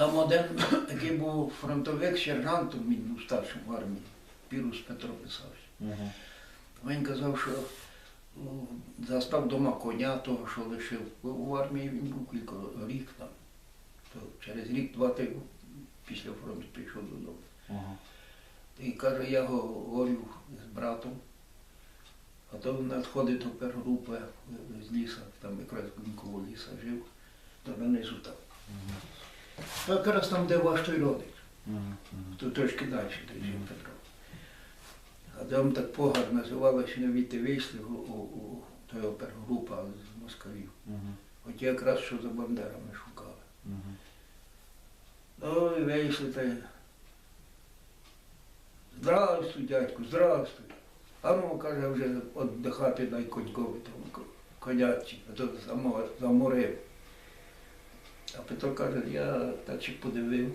Там один, який був фронтовик сержантом, він був старшим в армії, Пірус Петро писався. Угу. Він казав, що ну, застав дома коня того, що лишив. У армії він був кілька рік там. То через рік-два ти після фронту прийшов додому. Угу. І каже, я говорю з братом, а то надходить тепер група з ліса, там якраз він коло ліса жив, то нанизу там. Якраз там, де ваш той родич, то трошки далі, де жив Петро. А там так погар називалося, не віти вийшли у, у, той опергрупа з москалів. Угу. От якраз що за бандерами шукали. Ну і вийшли та. Здравствуй, дядьку, здравствуй. А ну, каже, вже віддихати дай конькові там ко- конячі, а то замо- заморив. А Петро каже, я так подивив,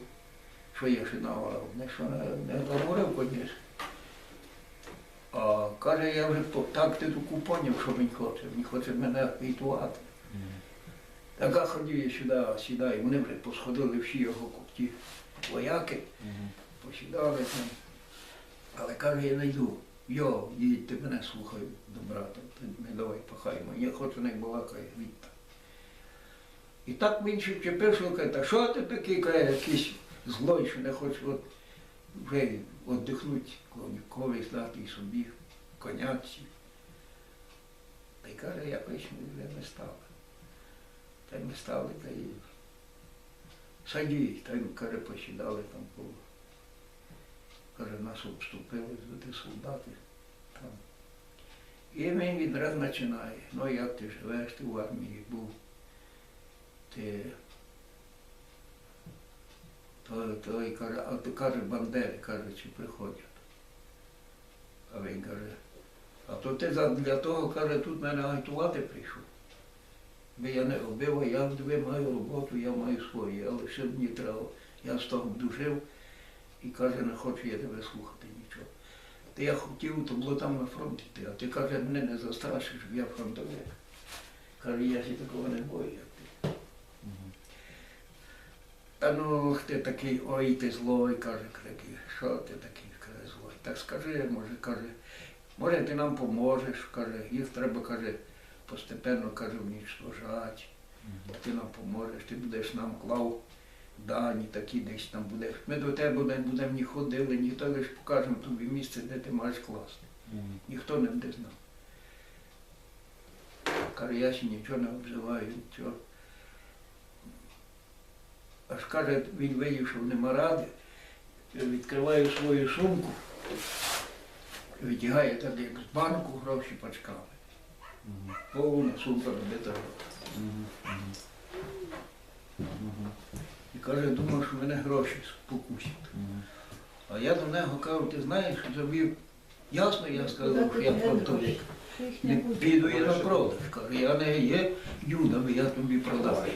що я ще наварив. Не що не, заморив, звісно. А каже, я вже по тактику поняв, що він хоче. Він хоче мене агітувати. Так а ходив я сюди, сідай, вони вже посходили всі його ті вояки, посідали там. Але каже, я не йду. Йо, їдь, ти мене слухай до брата, ти не давай пахаймо. Я хочу не балакай відта. І так він ще що каже, та що ти такий, каже, якийсь злой, що не хочеш от, вже віддихнути, коли дати і собі, коняці. Та й каже, якось ми вже не стали. Та й ми стали, та й садіть, та й каже, посідали там коло. Каже, нас обступили туди солдати. Там. І він відразу починає. Ну як ти живеш, ти в армії був. Ти той, той каже, а ти каже, бандери, каже, чи приходять. А він каже, а то ти для того, каже, тут мене агітувати прийшов. Бо я не робив, а я маю роботу, я маю свою, але ще мені треба. Я з того дужив і каже, не хочу я тебе слухати нічого. Та я хотів, то було там на фронті, ти, а ти каже, мене не застрашиш, я фронтовик. Каже, я ще такого не бою, як ти. Угу. А ну ти такий, ой, ти злой, каже, крики, що ти такий, каже, злой. Так скажи, може, каже, може ти нам поможеш, каже, їх треба, каже, постепенно, каже, унічтожати. Ти нам поможеш, ти будеш нам клав дані такі десь там будеш. Ми до тебе не будемо ні ходили, ніхто лише покажемо тобі місце, де ти маєш класти. Ніхто не буде знав. Каже, я ще нічого не обзиваю, нічого. Аж каже, він виїхав, нема ради, відкриває свою сумку, витягає так, як з банку гроші пачками. Повна сумка. Угу. І каже, думав, що мене гроші покусять. А я до нього кажу, ти знаєш, що завів. Ясно, я сказав, що я фронтовик. Не піду я на продаж. Кажу, я не є юдами, я тобі продаю.